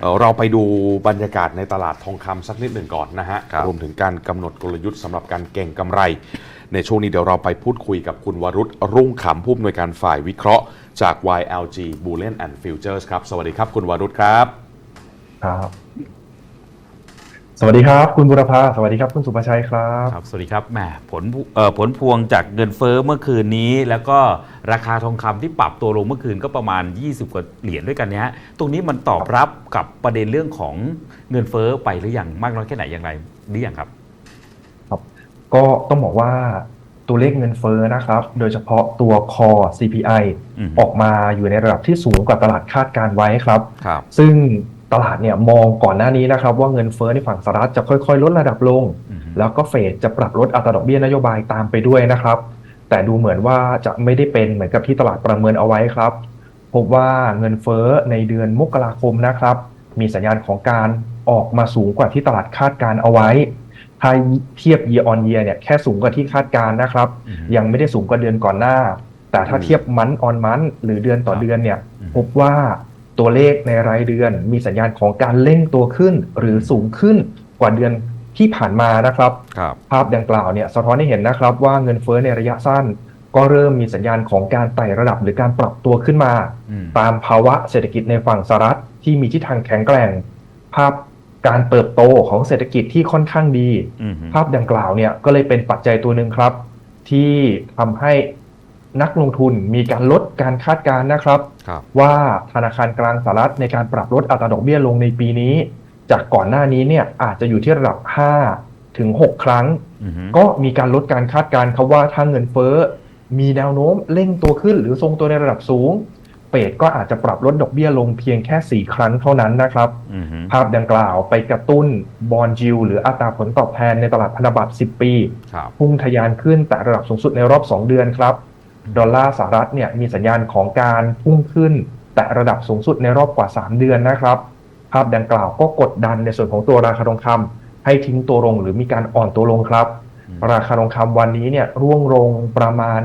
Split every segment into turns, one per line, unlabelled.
เอ่อเราไปดูบรรยากาศในตลาดทองคำสักนิดหนึ่งก่อนนะฮะ
ครับ
รวมถึงการกำหนดกลยุทธ์สำหรับการเก่งกำไร ในช่วงนี้เดี๋ยวเราไปพูดคุยกับคุณวรุษรุ่งขำผู้อำนวยการฝ่ายวิเคราะห์จาก YLG Bullion and Futures ครับ สวัสดีครับคุณวรุษครับ
ครับ สวัสดีครับ คุณบุรพาสวัสดีครับคุณสุภชัยครับ
ครับ สวัสดีครับแหมผลเอ่อผลพวงจากเงินเฟ้อเมื่อคืนนี้ แล้วก็ราคาทองคำที่ปรับตัวลงเมื่อคืนก็ประมาณ 20 กว่าเหรียญด้วยกันเนี้ยตรงนี้มันตอบรับกับประเด็นเรื่องของเงินเฟ้อไปหรือยังมากน้อยแค่ไหนอย่างไรหรือยังครับ
ก็ต้องบอกว่าตัวเลขเงินเฟ้อนะครับ โดยเฉพาะตัว core CPI
อืม
ออกมาอยู่ในระดับที่สูงกว่าตลาดคาดการไว้ครับ
ครับ
ซึ่ง ตลาดเนี่ยมองก่อนหน้านี้นะครับว่าเงินเฟ้อในฝั่งสหรัฐจะค่อยๆ ลดระดับลง
อืม
แล้วก็เฟดจะปรับลดอัตราดอกเบี้ยนโยบายตามไปด้วยนะครับ แต่ดูเหมือนว่าจะไม่ได้เป็นเหมือนกับที่ตลาดประเมินเอาไว้ครับ พบว่าเงินเฟ้อในเดือนมกราคมนะครับ มีสัญญาณของการออกมาสูงกว่าที่ตลาดคาดการเอาไว้ถ้าเทียบ year on year เนี่ยแค่สูงกว่าที่คาดการนะครับ
อืม
ยังไม่ได้สูงกว่าเดือนก่อนหน้า แต่ถ้า
อืม
เทียบมันออนมันหรือเดือนต่อ
ครับ
เดือนเนี่ย
อืม
พบว่า ตัวเลขในรายเดือน มีสัญญาณของการเร่งตัวขึ้น หรือสูงขึ้นกว่าเดือนที่ผ่านมานะครับ
ครับ
ภาพดังกล่าวเนี่ยสะท้อนให้เห็นนะครับว่าเงินเฟ้อในระยะสั้น ก็เริ่มมีสัญญาณของการไต่ระดับหรือการปรับตัวขึ้นมา
อืม
ตามภาวะเศรษฐกิจในฝั่งสหรัฐที่มีทิศทางแข็งแกร่ง ภาพการเติบโตของเศรษฐกิจที่ค่อนข้างดี
อืม
ภาพดังกล่าวเนี่ยก็เลยเป็นปัจจัยตัวหนึ่งครับ ที่ทำให้ นักลงทุนมีการลดการคาดการณ์นะครับ
ครับ
ว่าธนาคารกลางสหรัฐในการปรับลดอัตราดอกเบี้ยลงในปีนี้ จากก่อนหน้านี้เนี่ยอาจจะอยู่ที่ระดับ 5 ถึง 6 ครั้ง
อืม
ก็มีการลดการคาดการณ์ครับว่าถ้าเงินเฟ้อมีแนวโน้มเร่งตัวขึ้นหรือทรงตัวในระดับสูงเฟดก็อาจจะปรับลดดอกเบี้ยลงเพียงแค่ 4 ครั้งเท่านั้นนะครับ
อืม
ภาพดังกล่าวไปกระตุ้นบอลจิวหรืออัตราผลตอบแทนในตลาดพันธบัตร 10 ปี
ครับ
พุ่งทะยานขึ้นแต่ระดับสูงสุดในรอบ 2 เดือนครับ ดอลลาร์สหรัฐเนี่ยมีสัญญาณของการพุ่งขึ้น แต่ระดับสูงสุดในรอบกว่า 3 เดือนนะครับ ภาพดังกล่าวก็กดดันในส่วนของตัวราคาทองคำให้ทิ้งตัวลงหรือมีการอ่อนตัวลงครับ
อืม
ราคาทองคำวันนี้เนี่ยร่วงลงประมาณ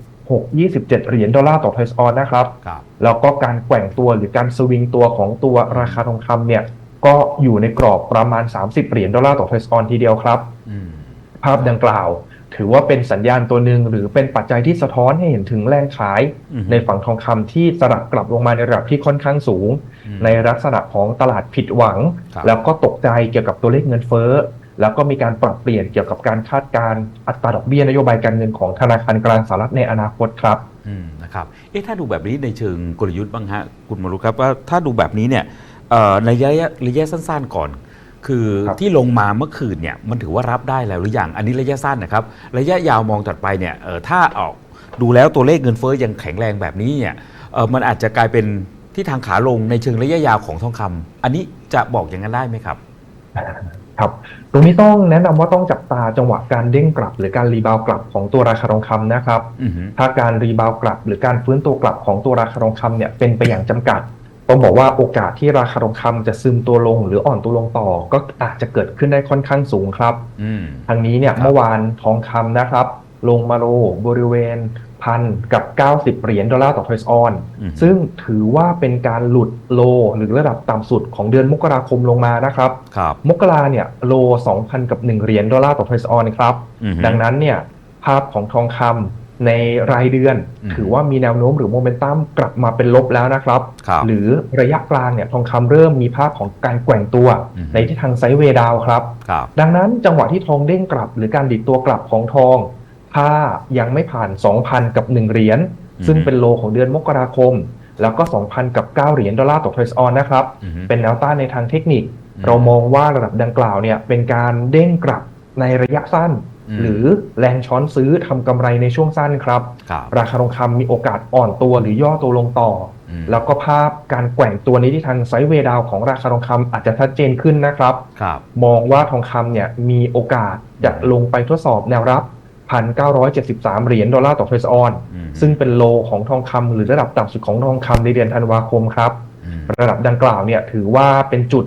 26-27 เหรียญดอลลาร์ต่อทอยส์ออนนะครับ
ครับ
แล้วก็การแกว่งตัวหรือการสวิงตัวของตัวราคาทองคำเนี่ยก็อยู่ในกรอบประมาณ 30 เหรียญดอลลาร์ต่อทอยส์ออนทีเดียวครับ
อืม
ภาพดังกล่าว ถือว่าเป็นสัญญาณตัวหนึ่งหรือเป็นปัจจัยที่สะท้อนให้เห็นถึงแรงขาย
อืม
ในฝั่งทองคำที่สลับกลับลงมาในระดับที่ค่อนข้างสูง
อืม
ในลักษณะของตลาดผิดหวัง
ครับ
แล้วก็ตกใจเกี่ยวกับตัวเลขเงินเฟ้อแล้วก็มีการปรับเปลี่ยนเกี่ยวกับการคาดการณ์อัตราดอกเบี้ยนโยบายการเงินของธนาคารกลางสหรัฐในอนาคตครับ
อืมนะครับเอ๊ะถ้าดูแบบนี้ในเชิงกลยุทธ์บ้างฮะคุณมารุครับว่าถ้าดูแบบนี้เนี่ยเอ่อในระยะระยะสั้นๆก่อน คือ
ครับ
ที่ลงมาเมื่อคืนเนี่ยมันถือว่ารับได้แล้วหรือยังอันนี้ระยะสั้นนะครับ ระยะยาวมองถัดไปเนี่ยเอ่อถ้าออกดูแล้วตัวเลขเงินเฟ้อยังแข็งแรงแบบนี้เนี่ยเอ่อมันอาจจะกลายเป็นที่ทางขาลงในเชิงระยะยาวของทองคำอันนี้จะบอกอย่างนั้นได้ไหมครับ
ครับตรงนี้ต้องแนะนำว่าต้องจับตาจังหวะการเด้งกลับ หรือการรีบาวด์กลับของตัวราคาทองคำนะครับ
อือฮึ
ถ้าการรีบาวด์กลับ หรือการฟื้นตัวกลับของตัวราคาทองคำเนี่ยเป็นไปอย่างจำกัด ต้องบอกว่าโอกาสที่ราคาทองคำจะซึมตัวลงหรืออ่อนตัวลงต่อ ก็อาจจะเกิดขึ้นได้ค่อนข้างสูงครับ
อืม
ทางนี้เนี่ย
ครับ
เมื่อวานทองคำนะครับ ลงมาโลบริเวณพันกับ 90 เหรียญดอลลาร์ต่อทอยส์ออน
อืม
ซึ่งถือว่าเป็นการหลุดโลหรือระดับต่ำสุดของเดือนมกราคมลงมานะครับ
ครับ
มกราเนี่ยโล 2,000 กับ 1 เหรียญดอลลาร์ต่อทอยส์ออนครับ
อือฮึ
ดังนั้นเนี่ยภาพของทองคำ ในรายเดือน
อืม
ถือว่ามีแนวโน้มหรือโมเมนตัมกลับมาเป็นลบแล้วนะครับ
ครับ
หรือระยะกลางเนี่ยทองคำเริ่มมีภาพของการแกว่งตัว
อืม
ในทิศทางไซด์เวย์ดาวน์ครับ
ครับ
ดังนั้นจังหวะที่ทองเด้งกลับ หรือการดิดตัวกลับของทอง ถ้ายังไม่ผ่าน 2,000 กับ 1 เหรียญ
อืม
ซึ่งเป็นโลของเดือนมกราคม แล้วก็ 2,000 กับ 9 เหรียญดอลลาร์ต่อทอยส์ออนนะครับ
อือฮึ
เป็นแนวต้านในทางเทคนิค
อืม
เรามองว่าระดับดังกล่าวเนี่ยเป็นการเด้งกลับในระยะสั้น
อืม
หรือแรงช้อนซื้อทำกำไรในช่วงสั้นครับ
ครับ
ราคาทองคำมีโอกาสอ่อนตัวหรือย่อตัวลงต่ออ
ม
แล้วก็ภาพการแกว่งตัวในทิศทางไซด์เวย์ดาวน์ของราคาทองคำอาจจะชัดเจนขึ้นนะครับ
ครับ
มองว่าทองคำเนี่ยมีโอกาสจะลงไปทดสอบแนวรับ1,973 เหรียญดอลลาร์ต่อทอยส์ออน
อืม
ซึ่งเป็นโลของทองคำหรือระดับต่ำสุดของทองคำในเดือนธันวาคมครับ
อืม
ระดับดังกล่าวเนี่ยถือว่าเป็นจุด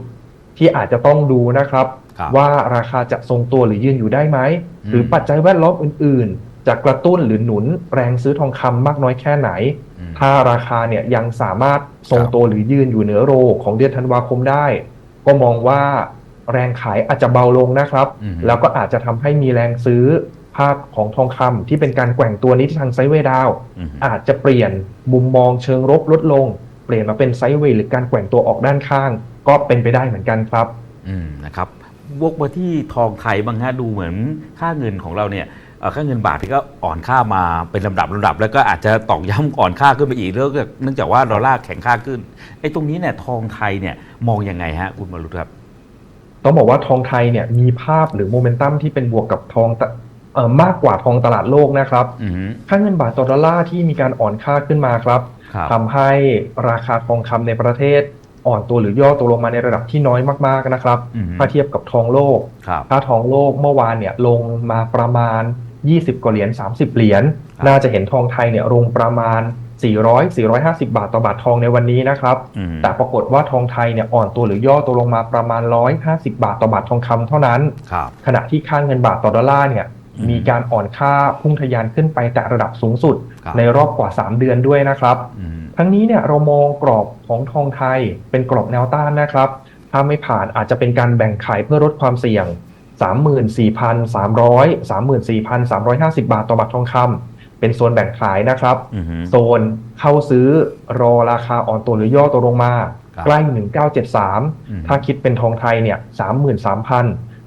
ที่อาจจะต้องดูนะครับ
ครับ
ว่าราคาจะทรงตัวหรือยืนอยู่ได้ไหม
อืม
หรือปัจจัยแวดล้อมอื่นๆ จะกระตุ้นหรือหนุนแรงซื้อทองคำมากน้อยแค่ไหน
มอืม
ถ้าราคาเนี่ยยังสามารถทรง
ครับ
ตัวหรือยืนอยู่เหนือโรของเดือนธันวาคมได้ ก็มองว่าแรงขายอาจจะเบาลงนะครับ
อืม
แล้วก็อาจจะทำให้มีแรงซื้อภาคของทองคำที่เป็นการแกว่งตัวนี้ที่ทางไซด์เวย์ดาวน์
อืม
อาจจะเปลี่ยนมุมมองเชิงลบลดลง เปลี่ยนมาเป็นไซด์เวย์หรือการแกว่งตัวออกด้านข้าง ก็เป็นไปได้เหมือนกันครับ
อืมนะครับวกมาที่ทองไทยบางฮะดูเหมือนค่าเงินของเราเนี่ยเอ่อค่าเงินบาทที่ก็อ่อนค่ามาเป็นลำดับลำดับ แล้วก็อาจจะตอกย้ำอ่อนค่าขึ้นไปอีกเรื่องเนื่องจากว่าดอลลาร์แข็งค่าขึ้นไอ้ตรงนี้เนี่ยทองไทยเนี่ยมองยังไงฮะคุณมารุตครับ
ต้องบอกว่าทองไทยเนี่ยมีภาพหรือโมเมนตัมที่เป็นบวกกับทองตะเอ่อมากกว่าทองตลาดโลกนะครับ
อืม
ค่าเงินบาทต่อดอลลาร์ที่มีการอ่อนค่าขึ้นมาครับ
ครับ
ทำให้ราคาทองคำในประเทศ อ่อนตัวหรือย่อตัวลงมาในระดับที่น้อยมากๆนะครับ
อืม
ถ้าเทียบกับทองโลก
ครับ
ถ้าทองโลกเมื่อวานเนี่ยลงมาประมาณ 20 กว่าเหรียญ 30 เหรียญ
ครับ
น่าจะเห็นทองไทยเนี่ยลงประมาณ 400 450 บาทต่อบาททองในวันนี้นะครับ
อืม
แต่ปรากฏว่าทองไทยเนี่ยอ่อนตัวหรือย่อตัวลงมาประมาณ 150 บาทต่อบาททองคำเท่านั้น
ครับ
ขณะที่ค่าเงินบาทต่อดอลลาร์เนี่ย
อื ม
มีการอ่อนค่าพุ่งทะยานขึ้นไปแต่ระดับสูงสุด
ครับ
ในรอบกว่า 3 เดือนด้วยนะครับ
อืม
ทั้งนี้เนี่ยเรามองกรอบของทองไทยเป็นกรอบแนวต้านนะครับ ถ้าไม่ผ่านอาจจะเป็นการแบ่งขายเพื่อลดความเสี่ยง 34,300 34,350 บาทต่อบาททองคำเป็นโซนแบ่งขายนะครับ
อืม
โซนเข้าซื้อรอราคาอ่อนตัวหรือย่อตัวลงมา
ครับ
ใกล้
อืม
1973 ถ้าคิดเป็นทองไทยเนี่ย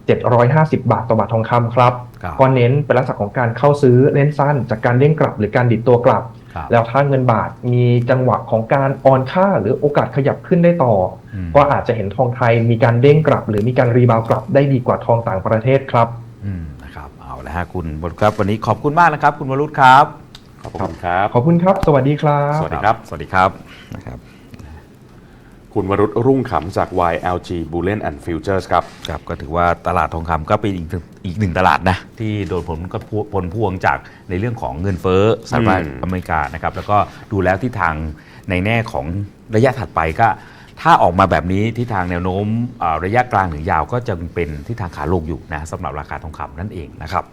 33,750 บาทต่อบาททองคำครับ
ครับ
ก็เน้นเป็นลักษณะของการเข้าซื้อเล่นสั้น จากการเด้งกลับหรือการดิดตัวกลับ
ครับ
แล้วถ้าเงินบาทมีจังหวะของการอ่อนค่าหรือโอกาสขยับขึ้นได้ต่ออ
ม
ก็อาจจะเห็นทองไทยมีการเด้งกลับ หรือมีการรีบาวด์กลับได้ดีกว่าทองต่างประเทศครับ
อืมนะครับเอาละฮะคุณวรุษครับ วันนี้ขอบคุณมากนะครับ คุณวรุษครับ
ขอบคุณครับ
ขอบคุณครับ สวัสดีครับ
สวัสดีครับ
สวัสดีครับนะครับ
คุณวรุษรุ่งขำจาก YLG Bullion and Futures ครับ
ครับก็ถือว่าตลาดทองคำก็เป็นอีกหนึ่งอีกหนึ่งตลาดนะที่โดนผลกระทบผลพวงจากในเรื่องของเงินเฟ้อสหรัฐ
อืม
อเมริกานะครับแล้วก็ดูแล้วที่ทางในแง่ของระยะถัดไปก็ ถ้าออกมาแบบนี้ที่ทางแนวโน้มอ่าระยะกลางถึงยาวก็จะเป็นที่ทางขาลงอยู่นะสำหรับราคาทองคำนั่นเองนะครับ